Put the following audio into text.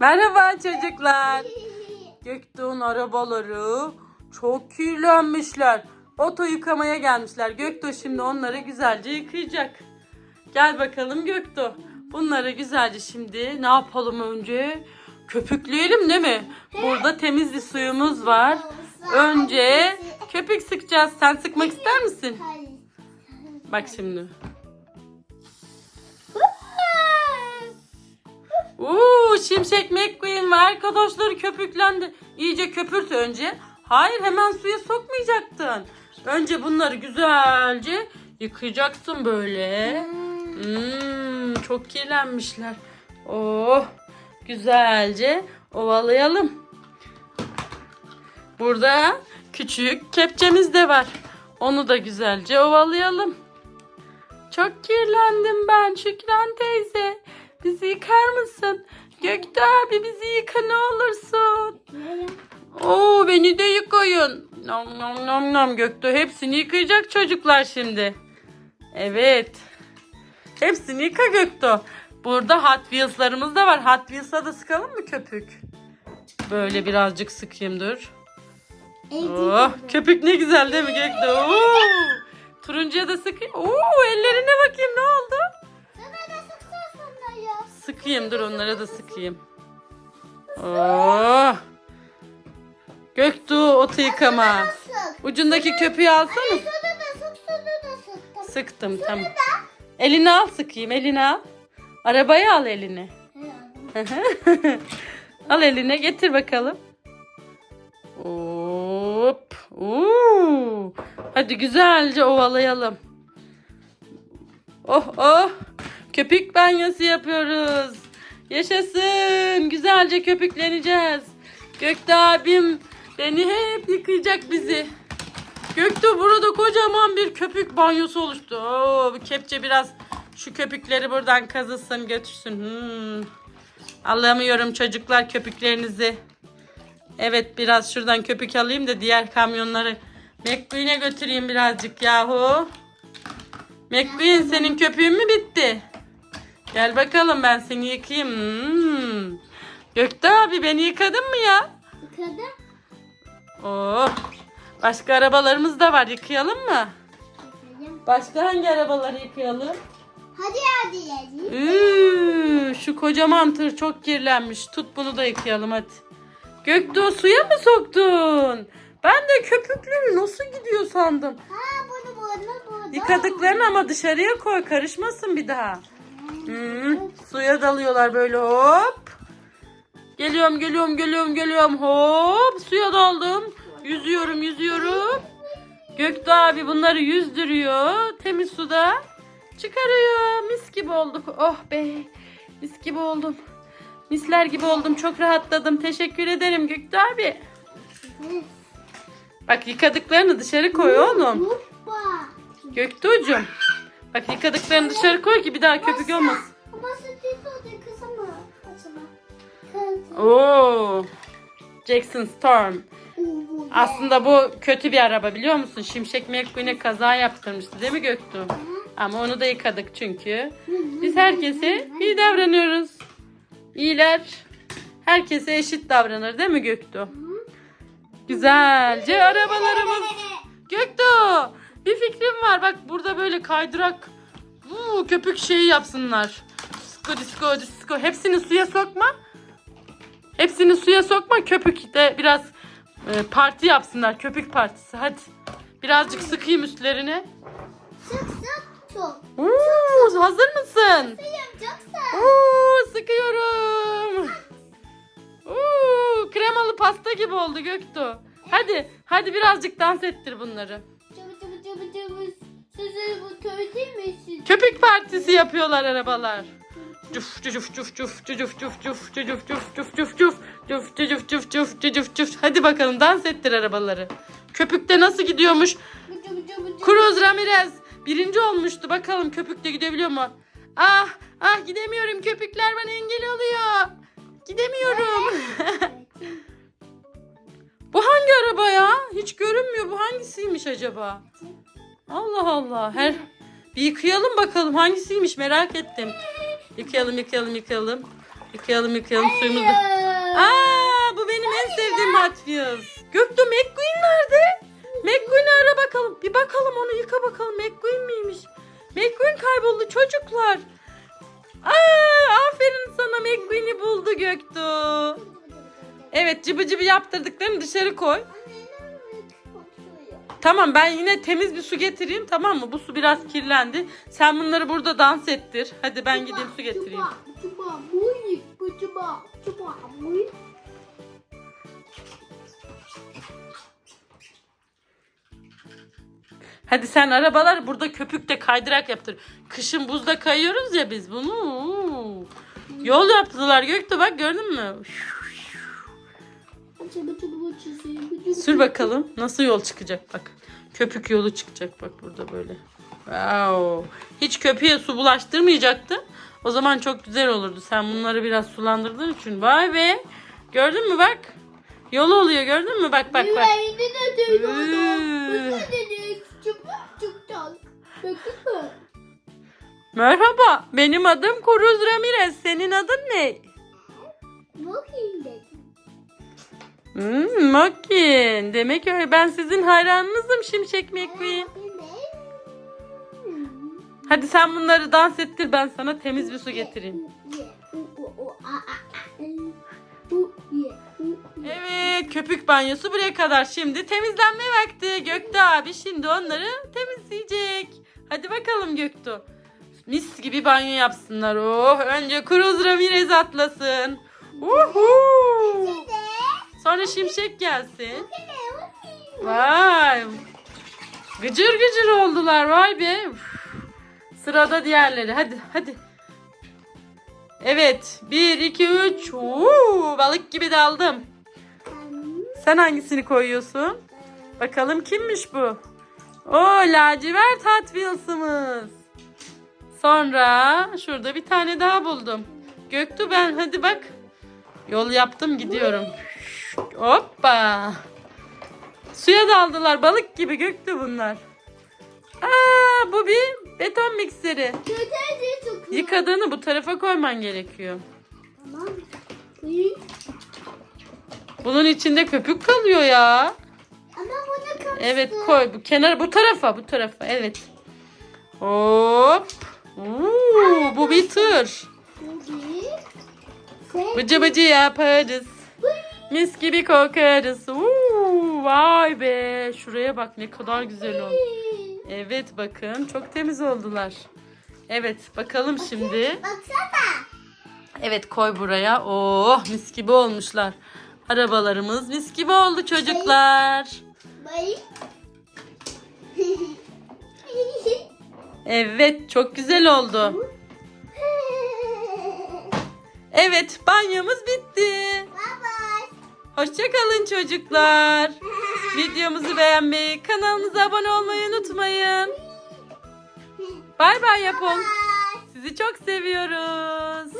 Merhaba çocuklar. Göktuğ'un arabaları çok kirlenmişler. Oto yıkamaya gelmişler. Göktuğ şimdi onları güzelce yıkayacak. Gel bakalım Göktuğ. Bunları güzelce şimdi ne yapalım önce? Köpükleyelim değil mi? Burada temiz bir suyumuz var. Önce köpük sıkacağız. Sen sıkmak ister misin? Bak şimdi. Uuu Şimşek McQueen ve arkadaşları köpüklendi. İyice köpürt önce. Hayır hemen suya sokmayacaktın. Önce bunları güzelce yıkayacaksın böyle. Hmm, çok kirlenmişler. Oh güzelce ovalayalım. Burada küçük kepçemiz de var. Onu da güzelce ovalayalım. Çok kirlendim ben Şükran teyze. Bizi yıkar mısın? Gökte abi bizi yıka ne olursun. Oo beni de yıkayın. Nam nam nam nam Gökte hepsini yıkayacak çocuklar şimdi. Evet. Hepsini yıka Gökte. Burada Hot Wheels'larımız da var. Hot Wheels'a da sıkalım mı köpük? Böyle birazcık sıkayım dur. Oh, köpük ne güzel değil mi Gökte? Oo. Turuncuya da sıkayım. Oo, ellerine bakayım ne oldu? Sıkayım dur onlara da sıkayım. Oh. Göktuğ otu yıkama. Ucundaki köpüğü alsana. Sıktım tamam. Elini al sıkayım elini al. Arabayı al elini. al eline getir bakalım. Hop. Oo. Hadi güzelce ovalayalım. Oh oh. Köpük banyosu yapıyoruz. Yaşasın. Güzelce köpükleneceğiz. Gökte abim beni hep yıkayacak bizi. Gökte burada kocaman bir köpük banyosu oluştu. Oo, bu kepçe biraz şu köpükleri buradan kazısın götürsün. Hmm. Alamıyorum çocuklar köpüklerinizi. Evet biraz şuradan köpük alayım da diğer kamyonları McQueen'e götüreyim birazcık yahu. McQueen senin köpüğün mü bitti? Gel bakalım ben seni yıkayayım. Hmm. Gökte abi beni yıkadın mı ya? Yıkadım. Oh. Başka arabalarımız da var yıkayalım mı? Yıkadım. Başka hangi arabaları yıkayalım? Hadi hadi hadi. Üü, şu kocaman tır çok kirlenmiş. Tut bunu da yıkayalım hadi. Göktuğ suya mı soktun? Ben de köpükleri nasıl gidiyor sandım. Ha bunu bunu bunu. Yıkadıklarını ama dışarıya koy karışmasın bir daha. Hmm, suya dalıyorlar böyle hop. Geliyorum geliyorum geliyorum geliyorum hop suya daldım. Yüzüyorum yüzüyorum. Göktuğ abi bunları yüzdürüyor. Temiz suda çıkarıyor. Mis gibi olduk. Oh be. Mis gibi oldum. Misler gibi oldum. Çok rahatladım. Teşekkür ederim Göktuğ abi. Bak yıkadıklarını dışarı koy oğlum. Hoppa. Bak yıkadıklarını dışarı koy ki bir daha köpük olmasın. Oo. Jackson Storm. Aslında bu kötü bir araba biliyor musun? Şimşek McQueen'e kaza yaptırmıştı değil mi Göktuğ? Ama onu da yıkadık çünkü. Biz herkese iyi davranıyoruz. İyiler herkese eşit davranır değil mi Göktuğ? Güzelce arabalarımız. Göktuğ bir fikrim var. Bak burada böyle kaydırak Vuu, köpük şeyi yapsınlar. Disko disko disko. Hepsini suya sokma. Hepsini suya sokma. Köpük de biraz e, parti yapsınlar. Köpük partisi. Hadi. Birazcık sıkayım üstlerine. Sık sık çok. Uuu, hazır mısın? Sayım çok sık. Sıkıyorum. Uuu, kremalı pasta gibi oldu Göktuğ. Hadi, hadi birazcık dans ettir bunları. Çabuk. Sizi bu köy mi siz? Köpük partisi yapıyorlar arabalar. Cuf cuf cuf cuf cuf cuf cuf cuf cuf cuf cuf cuf cuf cuf cuf cuf cuf cuf Hadi bakalım dans ettir arabaları. Köpükte nasıl gidiyormuş? Cruz Ramirez birinci olmuştu. Bakalım köpükte gidebiliyor mu? Ah ah gidemiyorum köpükler bana engel oluyor. Gidemiyorum. Bu hangi araba ya? Hiç görünmüyor. Bu hangisiymiş acaba? Allah Allah. Her bir yıkayalım bakalım hangisiymiş merak ettim. Yıkayalım yıkayalım yıkayalım. Yıkayalım yıkayalım suyumuzu. Aa bu benim en sevdiğim Hot Wheels. Göktuğ McQueen nerede? McQueen'i ara bakalım. Bir bakalım onu yıka bakalım. McQueen miymiş? McQueen kayboldu çocuklar. Aa aferin sana McQueen'i buldu Göktuğ. Evet cıbı cıbı yaptırdıklarını dışarı koy. Tamam ben yine temiz bir su getireyim tamam mı? Bu su biraz kirlendi. Sen bunları burada dans ettir. Hadi ben gideyim su getireyim. Hadi sen arabalar burada köpükte kaydırak yaptır. Kışın buzda kayıyoruz ya biz bunu. Yol yaptılar Göktuğ bak gördün mü? Çuba, çuba, çuba, Sür bakalım nasıl yol çıkacak bak. Köpük yolu çıkacak bak burada böyle. Wow. Hiç köpüğe su bulaştırmayacaktı. O zaman çok güzel olurdu. Sen bunları biraz sulandırdığın için. Vay be. Gördün mü bak. Yol oluyor gördün mü? Bak bak bak. Ee. Merhaba. Benim adım Cruz Ramirez. Senin adın ne? Hmm, Mokin. Demek öyle. Ben sizin hayranınızım Şimşek McQueen. Hadi sen bunları dans ettir. Ben sana temiz bir su getireyim. Evet köpük banyosu buraya kadar. Şimdi temizlenme vakti. Göktuğ abi şimdi onları temizleyecek. Hadi bakalım Göktuğ. Mis gibi banyo yapsınlar. Oh önce Cruz Ramirez atlasın. Uhu. Sonra Şimşek gelsin. Vay. Gıcır gıcır oldular vay be. Sırada diğerleri. Hadi hadi. Evet. 1 2 3. Balık gibi daldım. Sen hangisini koyuyorsun? Bakalım kimmiş bu? O lacivert Hot Wheels'ımız. Sonra şurada bir tane daha buldum. Göktuğ ben hadi bak. Yol yaptım gidiyorum. Hoppa. Suya daldılar balık gibi Göktuğ bunlar. Aa bu bir beton mikseri. Yıkadığını bu tarafa koyman gerekiyor. Bunun içinde köpük kalıyor ya. Evet koy bu kenar bu tarafa bu tarafa evet. Hop. Oo, bu bir tır. Bıcı bıcı yaparız. Mis gibi kokarız. Oo, vay be. Şuraya bak ne kadar güzel oldu. Evet bakın çok temiz oldular. Evet bakalım şimdi. Baksana. Evet koy buraya. Oh mis gibi olmuşlar. Arabalarımız mis gibi oldu çocuklar. Bay. Evet çok güzel oldu. Evet banyomuz bitti. Bye Hoşçakalın çocuklar. Videomuzu beğenmeyi, kanalımıza abone olmayı unutmayın. Bay bay yapın. Sizi çok seviyoruz.